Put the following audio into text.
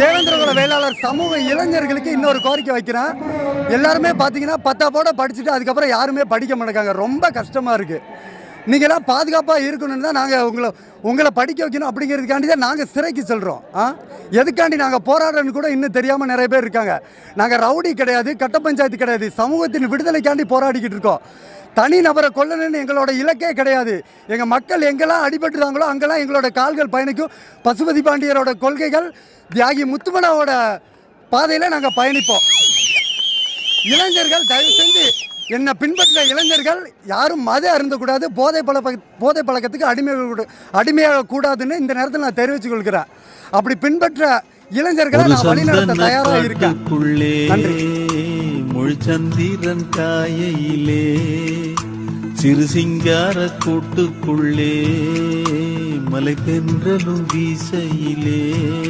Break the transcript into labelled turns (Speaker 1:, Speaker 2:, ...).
Speaker 1: தேவேந்திரகுல வேளாளர் சமூக இளைஞர்களுக்கு இன்னொரு கோரிக்கை வைக்கிறேன். எல்லாருமே பார்த்தீங்கன்னா பத்தாப்போட படிச்சுட்டு அதுக்கப்புறம் யாருமே படிக்க மாட்டேங்காங்க. ரொம்ப கஷ்டமாக இருக்குது நீங்களாம் பாதுகாப்பாக இருக்கணும்னு தான் நாங்கள் உங்களை உங்களை படிக்க வைக்கணும் அப்படிங்கிறதுக்காண்டி தான் நாங்கள் சிறைக்கு செல்கிறோம் ஆ? எதுக்காண்டி நாங்கள் போராடுறோன்னு கூட இன்னும் தெரியாமல் நிறைய பேர் இருக்காங்க. நாங்கள் ரவுடி கிடையாது கட்ட பஞ்சாயத்து கிடையாது சமூகத்தின் விடுதலைக்காண்டி போராடிக்கிட்டு இருக்கோம். தனி நபரை கொல்லணும்னு எங்களோட இலக்கே கிடையாது. எங்கள் மக்கள் எங்கெல்லாம் அடிபட்டுறாங்களோ அங்கெல்லாம் எங்களோட கால்கள் பயணிக்கும். பசுபதி பாண்டியரோட கொள்கைகள் தியாகி முத்துமனாவோட பாதையில் நாங்கள் பயணிப்போம். இளைஞர்கள் தயவு என்னை பின்பற்ற இளைஞர்கள் யாரும் மது அருந்தக்கூடாது போதை பழக்க போதை பழக்கத்துக்கு அடிமை அடிமையாக கூடாதுன்னு இந்த நேரத்தில் நான் தெரிவித்துக் கொள்கிறேன். அப்படி பின்பற்ற இளைஞர்களை நான் வழிநடத்த தயாராக இருக்கேன். நன்றி.
Speaker 2: முழுச்சந்திரன் காயையிலே சிறு சிங்கார கூட்டுக்குள்ளே மலை தென்றலும் வீசையிலே.